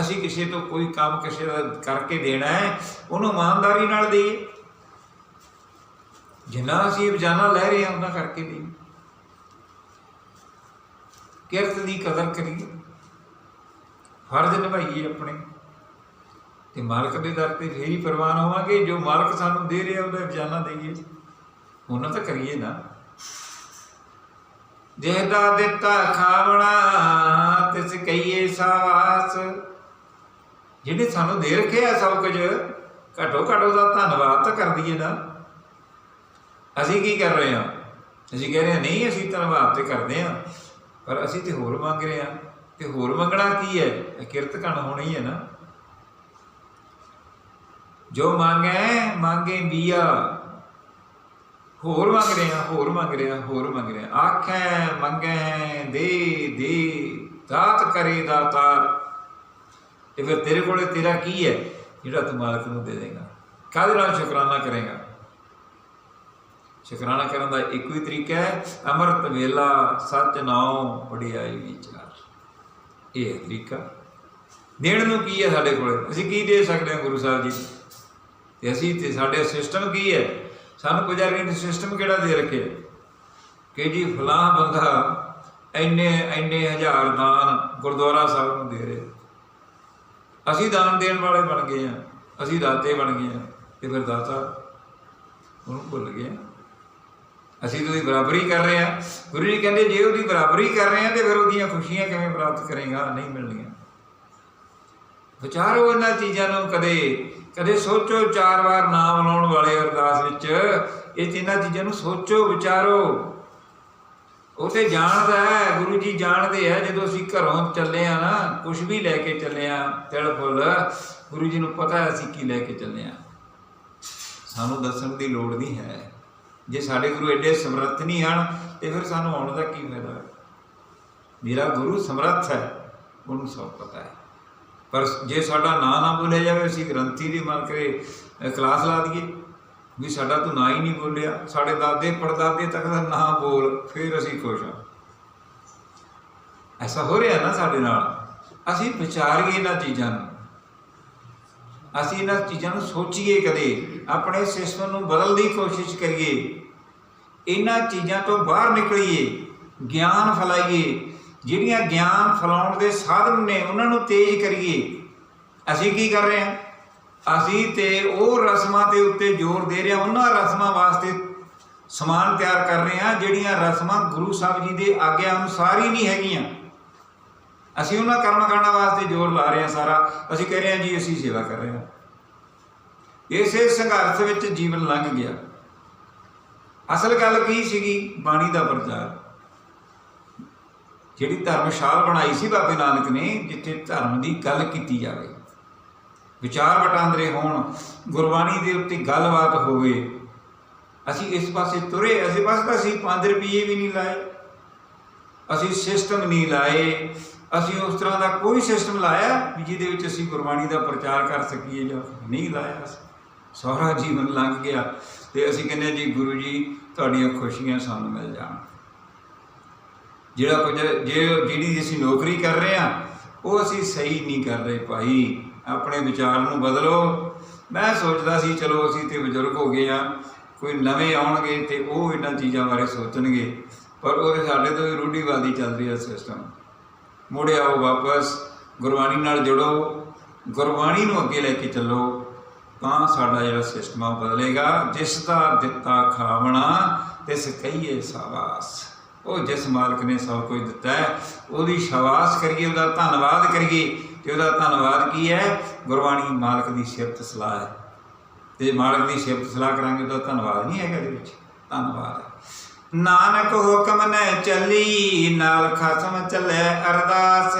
A: ਅਸੀਂ ਕਿਸੇ ਤੋਂ ਕੋਈ ਕੰਮ ਕਿਸੇ ਦਾ ਕਰਕੇ ਦੇਣਾ ਹੈ, ਉਹਨੂੰ ਇਮਾਨਦਾਰੀ ਨਾਲ ਦੇਈਏ। ਜਿੰਨਾ ਅਸੀਂ ਰੋਜ਼ਾਨਾ ਲੈ ਰਹੇ ਹਾਂ, ਉਹਨਾਂ ਕਰਕੇ ਦੇਈਏ। ਕਿਰਤ ਦੀ ਕਦਰ ਕਰੀਏ। ਫਰਜ਼ ਨਿਭਾਈਏ ਆਪਣੇ। ਤੇ ਮਾਲਕ ਦੇ ਦਰ ਤੇ ਫੇਰ ਹੀ ਪ੍ਰਵਾਨ ਹੋਵਾਂਗੇ। ਜੋ ਮਾਲਕ ਸਾਨੂੰ ਦੇ ਰਿਹਾ, ਉਹਦਾ ਰੋਜ਼ਾਨਾ ਦੇਈਏ। ਉਹਨਾਂ ਤਾਂ ਕਰੀਏ ਨਾ। ਜਿਹਦਾ ਦਿੱਤਾ ਖਾਵਣਾ, ਤਿਸ ਕਹੀਏ ਸਾਵਾਸ। ਜਿਹਨੇ ਸਾਨੂੰ ਦੇ ਰੱਖਿਆ ਸਭ ਕੁਝ, ਘਟੋ ਘਟੋ ਦਾ ਧੰਨਵਾਦ ਤਾਂ ਕਰ ਦਈਏ ਨਾ। ਅਸੀਂ ਕੀ ਕਰ ਰਹੇ ਹਾਂ? ਅਸੀਂ ਕਹਿ ਰਹੇ ਹਾਂ, ਨਹੀਂ, ਅਸੀਂ ਧੰਨਵਾਦ ਤੇ ਕਰਦੇ ਹਾਂ, ਪਰ ਅਸੀਂ ਤੇ ਹੋਰ ਮੰਗ ਰਹੇ ਹਾਂ। ਤੇ ਹੋਰ ਮੰਗਣਾ ਕੀ ਹੈ? ਇਹ ਕਿਰਤ ਕਣ ਹੋਣੀ ਹੈ ਨਾ। ਜੋ ਮੰਗੇ ਮੰਗੇ ਬੀਆ। ਹੋਰ ਮੰਗ ਰਹੇ ਹਾਂ, ਹੋਰ ਮੰਗ ਰਿਹਾ ਹੋਰ ਮੰਗ ਰਿਹਾ ਹਾਂ। ਆਖੈ, ਮੰਗੈ, ਦੇ ਦੇ, ਦਾਤ ਕਰੇ ਦਾਤਾਰ। ਤੇ ਫਿਰ ਤੇਰੇ ਕੋਲੇ ਤੇਰਾ ਕੀ ਹੈ ਜਿਹੜਾ ਤੂੰ ਮਾਲਕ ਨੂੰ ਦੇ ਦੇਗਾ? ਕਾਹਦੇ ਨਾਲ ਸ਼ੁਕਰਾਨਾ ਕਰੇਗਾ? ਸ਼ੁਕਰਾਨਾ ਕਰਨ ਦਾ ਇੱਕੋ ਹੀ ਤਰੀਕਾ ਹੈ, ਅੰਮ੍ਰਿਤ ਵੇਲਾ, ਸੱਚ ਨਾਉ, ਵਡਿਆਈ ਵਿਚਾਰ। ਇਹ ਤਰੀਕਾ। ਦੇਣ ਨੂੰ ਕੀ ਹੈ ਸਾਡੇ ਕੋਲ? ਅਸੀਂ ਕੀ ਦੇ ਸਕਦੇ ਹਾਂ ਗੁਰੂ ਸਾਹਿਬ ਜੀ ਤੇ ਅਸੀਂ ਤੇ ਸਾਡੇ ਸਿਸਟਮ ਕੀ ਹੈ? ਸਾਨੂੰ ਪੁਜਾਰੀ ਨੇ ਸਿਸਟਮ ਕਿਹੜਾ ਦੇ ਰੱਖਿਆ ਕਿ ਜੀ ਫਲਾਹ ਬੰਦਾ ਇੰਨੇ ਇੰਨੇ ਹਜ਼ਾਰ ਦਾਨ ਗੁਰਦੁਆਰਾ ਸਾਹਿਬ ਨੂੰ ਦੇ ਰਿਹਾ। ਅਸੀਂ ਦਾਨ ਦੇਣ ਵਾਲੇ ਬਣ ਗਏ ਆ ਅਸੀਂ ਦਾਤੇ ਬਣ ਗਏ ਆ ਤੇ ਫਿਰ ਦਾਤਾ ਉਹਨੂੰ ਭੁੱਲ ਗਏ ਅਸੀਂ ਤਾਂ ਉਹਦੀ ਬਰਾਬਰੀ ਕਰ ਰਹੇ ਆ ਗੁਰੂ ਜੀ ਕਹਿੰਦੇ, ਜੇ ਉਹਦੀ ਬਰਾਬਰੀ ਕਰ ਰਹੇ ਆ ਤੇ ਫਿਰ ਉਹਦੀਆਂ ਖੁਸ਼ੀਆਂ ਕਿਵੇਂ ਪ੍ਰਾਪਤ ਕਰੇਗਾ? ਨਹੀਂ ਮਿਲਣੀਆਂ। ਵਿਚਾਰੋ ਇਹਨਾਂ ਚੀਜ਼ਾਂ ਨੂੰ ਕਦੇ ਕਦੇ ਸੋਚੋ ਚਾਰ ਵਾਰ ਨਾਮ ਲਾਉਣ ਵਾਲੇ ਅਰਦਾਸ ਵਿੱਚ। ਇਹ ਇਹਨਾਂ ਚੀਜ਼ਾਂ ਨੂੰ ਸੋਚੋ, ਵਿਚਾਰੋ। ਉਹ ਤੇ ਜਾਣਦਾ ਹੈ, ਗੁਰੂ ਜੀ ਜਾਣਦੇ ਆ ਜਦੋਂ ਅਸੀਂ ਘਰੋਂ ਚੱਲੇ ਆ ਨਾ ਕੁਝ ਵੀ ਲੈ ਕੇ ਚੱਲੇ ਆ ਤਿਲ ਫੁੱਲ, ਗੁਰੂ ਜੀ ਨੂੰ ਪਤਾ ਹੈ ਅਸੀਂ ਕੀ ਲੈ ਕੇ ਚੱਲੇ ਆ ਸਾਨੂੰ ਦੱਸਣ ਦੀ ਲੋੜ ਨਹੀਂ ਹੈ। ਜੇ ਸਾਡੇ ਗੁਰੂ ਐਡੇ ਸਮਰੱਥ ਨਹੀਂ ਹਨ, ਤੇ ਫਿਰ ਸਾਨੂੰ ਆਉਣ ਦਾ ਕੀ ਫਾਇਦਾ? ਮੇਰਾ ਗੁਰੂ ਸਮਰੱਥ ਹੈ, ਉਹਨੂੰ ਸਭ ਪਤਾ ਹੈ। ਪਰ ਜੇ ਸਾਡਾ ਨਾਂ ਨਾ ਬੋਲਿਆ ਜਾਵੇ, ਅਸੀਂ ਗ੍ਰੰਥੀ ਦੀ ਮੰਨ ਕੇ ਕਲਾਸ ਲਾ ਦਈਏ। ਵੀ ਸਾਡਾ ਤੂੰ ਨਾ ਹੀ ਨਹੀਂ ਬੋਲਿਆ, ਸਾਡੇ ਦਾਦੇ ਪੜਦਾਦੇ ਤੱਕ ਦਾ ਨਾ ਬੋਲ, ਫਿਰ ਅਸੀਂ ਖੁਸ਼ ਹਾਂ। ਐਸਾ ਹੋ ਰਿਹਾ ਨਾ ਸਾਡੇ ਨਾਲ। ਅਸੀਂ ਵਿਚਾਰੀਏ ਇਹਨਾਂ ਚੀਜ਼ਾਂ ਨੂੰ। ਅਸੀਂ ਇਹਨਾਂ ਚੀਜ਼ਾਂ ਨੂੰ ਸੋਚੀਏ ਕਦੇ, ਆਪਣੇ ਸਿਸਟਮ ਨੂੰ ਬਦਲਣ ਦੀ ਕੋਸ਼ਿਸ਼ ਕਰੀਏ। ਇਹਨਾਂ ਚੀਜ਼ਾਂ ਤੋਂ ਬਾਹਰ ਨਿਕਲੀਏ, ਗਿਆਨ ਫੈਲਾਈਏ। ਜਿਹੜੀਆਂ ਗਿਆਨ ਫੈਲਾਉਣ ਦੇ ਸਾਧਨ ਨੇ, ਉਹਨਾਂ ਨੂੰ ਤੇਜ਼ ਕਰੀਏ। ਅਸੀਂ ਕੀ ਕਰ ਰਹੇ ਹਾਂ? ਅਸੀਂ ਤੇ ਉਹ ਰਸਮਾਂ ਦੇ ਉੱਤੇ ਜ਼ੋਰ ਦੇ ਰਹੇ ਹਾਂ, ਉਹਨਾਂ ਰਸਮਾਂ ਵਾਸਤੇ ਸਮਾਨ ਤਿਆਰ ਕਰ ਰਹੇ ਹਾਂ, ਜਿਹੜੀਆਂ ਰਸਮਾਂ ਗੁਰੂ ਸਾਹਿਬ ਜੀ ਦੇ ਆਗਿਆ ਅਨੁਸਾਰ ਹੀ ਨਹੀਂ ਹੈਗੀਆਂ। ਅਸੀਂ ਉਹਨਾਂ ਕਰਮ ਕਰਨਾ ਵਾਸਤੇ ਜ਼ੋਰ ਲਾ ਰਹੇ ਹਾਂ ਸਾਰਾ। ਅਸੀਂ ਕਹਿ ਰਹੇ ਹਾਂ ਜੀ, ਅਸੀਂ ਸੇਵਾ ਕਰ ਰਹੇ ਹਾਂ। ਇਸੇ ਸੰਘਰਸ਼ ਵਿੱਚ ਜੀਵਨ ਲੰਘ ਗਿਆ। ਅਸਲ ਗੱਲ ਕੀ ਸੀਗੀ? ਬਾਣੀ ਦਾ ਪ੍ਰਚਾਰ। ਜਿਹੜੀ ਧਰਮਸ਼ਾਲ ਬਣਾਈ ਸੀ ਬਾਬੇ ਨਾਨਕ ਨੇ, ਜਿੱਥੇ ਧਰਮ ਦੀ ਗੱਲ ਕੀਤੀ ਜਾਵੇ। ਵਿਚਾਰ ਵਟਾਂਦਰੇ ਹੋਣ, ਗੁਰਬਾਣੀ ਦੇ ਉੱਤੇ ਗੱਲਬਾਤ ਹੋਵੇ। ਅਸੀਂ ਇਸ ਪਾਸੇ ਤੁਰੇ, ਅਸੀਂ ਬਸ ਤਾਂ ਅਸੀਂ 5 ਰੁਪਏ ਵੀ ਨਹੀਂ ਲਾਏ। ਅਸੀਂ ਸਿਸਟਮ ਨਹੀਂ ਲਾਏ। ਅਸੀਂ ਉਸ ਤਰ੍ਹਾਂ ਦਾ ਕੋਈ ਸਿਸਟਮ ਲਾਇਆ ਵੀ ਜਿਹਦੇ ਵਿੱਚ ਅਸੀਂ ਗੁਰਬਾਣੀ ਦਾ ਪ੍ਰਚਾਰ ਕਰ ਸਕੀਏ ਜਾਂ ਨਹੀਂ ਲਾਇਆ। ਅਸੀਂ ਸਾਰਾ ਜੀਵਨ ਲੰਘ ਗਿਆ ਤੇ ਅਸੀਂ ਕਹਿੰਦੇ ਜੀ, ਗੁਰੂ ਜੀ, ਤੁਹਾਡੀਆਂ ਖੁਸ਼ੀਆਂ ਸਾਨੂੰ ਮਿਲ ਜਾਣ। ਜਿਹੜਾ ਕੁਝ ਜੇ ਜਿਹੜੀ ਅਸੀਂ ਨੌਕਰੀ ਕਰ ਰਹੇ ਆ ਉਹ ਅਸੀਂ ਸਹੀ ਨਹੀਂ ਕਰ ਰਹੇ ਭਾਈ। ਆਪਣੇ ਵਿਚਾਰ ਨੂੰ ਬਦਲੋ। ਮੈਂ ਸੋਚਦਾ ਸੀ, ਚਲੋ ਅਸੀਂ ਤੇ ਬਜ਼ੁਰਗ ਹੋ ਗਏ ਆ ਕੋਈ ਨਵੇਂ ਆਉਣਗੇ ਤੇ ਉਹ ਇਹਨਾਂ ਚੀਜ਼ਾਂ ਬਾਰੇ ਸੋਚਣਗੇ, ਪਰ ਉਹਦੇ ਸਾਡੇ ਤੋਂ ਵੀ ਰੂಢੀਵਾਦੀ ਚੱਲ ਰਹੀ ਹੈ ਸਿਸਟਮ ਮੁੜੇ ਆਓ ਵਾਪਸ, ਗੁਰਬਾਣੀ ਨਾਲ ਜੁੜੋ, ਗੁਰਬਾਣੀ ਨੂੰ ਅੱਗੇ ਲੈ ਕੇ ਚੱਲੋ, ਤਾਂ ਸਾਡਾ ਜਿਹੜਾ ਸਿਸਟਮ ਆ ਉਹ ਬਦਲੇਗਾ। ਜਿਸ ਦਾ ਦਿੱਤਾ ਖਾਵਣਾ ਤਿਸ ਕਹੀਏ ਸਾਬਾਸ। ਉਹ ਜਿਸ ਮਾਲਕ ਨੇ ਸਭ ਕੁਝ ਦਿੱਤਾ ਹੈ, ਉਹਦੀ ਸ਼ਾਬਾਸ਼ ਕਰੀਏ, ਉਹਦਾ ਧੰਨਵਾਦ ਕਰੀਏ ਤੇ ਉਹਦਾ ਧੰਨਵਾਦ ਕੀ ਹੈ? ਗੁਰਬਾਣੀ ਮਾਲਕ ਦੀ ਸਿਫਤ ਸਲਾਹ ਹੈ। ਤੇ ਮਾਲਕ ਦੀ ਸਿਫਤ ਸਲਾਹ ਕਰਾਂਗੇ ਤਾਂ ਧੰਨਵਾਦ ਨਹੀਂ ਹੈਗਾ ਇਹਦੇ ਵਿੱਚ। ਧੰਨਵਾਦ ਹੈ। ਨਾਨਕ ਹੁਕਮ ਨੇ ਚੱਲੀ, ਨਾਲ ਖਸਮ ਚੱਲੇ ਅਰਦਾਸ।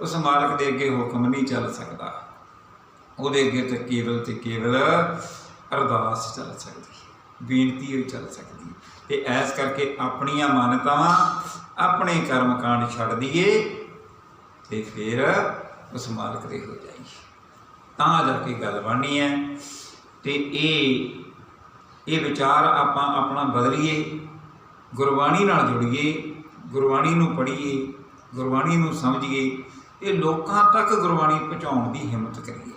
A: ਉਸ ਮਾਲਕ ਦੇ ਅੱਗੇ ਹੁਕਮ ਨਹੀਂ ਚੱਲ ਸਕਦਾ। ਉਹਦੇ ਅੱਗੇ ਤੇ ਕੇਵਲ ਤੇ ਕੇਵਲ ਅਰਦਾਸ ਚੱਲ ਸਕਦੀ ਬੇਨਤੀ ਹੋਈ ਚੱਲ ਸਕਦੀ ਤੇ ਐਸ ਕਰਕੇ ਆਪਣੀਆਂ ਮਾਨਤਾਵਾਂ ਆਪਣੇ ਕਰਮ ਕਾਂਡ ਛੱਡ ਦਈਏ ਤੇ ਫਿਰ ਉਸ ਮਾਲਕ ਦੇ ਹੋ ਜਾਈਏ ਤਾਂ ਜਾ ਕੇ ਗੱਲ ਬਣਨੀ ਹੈ, ਤੇ ਇਹ ਇਹ ਵਿਚਾਰ ਆਪਾਂ ਆਪਣਾ ਬਦਲੀਏ, ਗੁਰਬਾਣੀ ਨਾਲ ਜੁੜੀਏ, ਗੁਰਬਾਣੀ ਨੂੰ ਪੜ੍ਹੀਏ, ਗੁਰਬਾਣੀ ਨੂੰ ਸਮਝੀਏ, ਇਹ ਲੋਕਾਂ ਤੱਕ ਗੁਰਬਾਣੀ ਪਹੁੰਚਾਉਣ ਦੀ ਹਿੰਮਤ ਕਰੀਏ।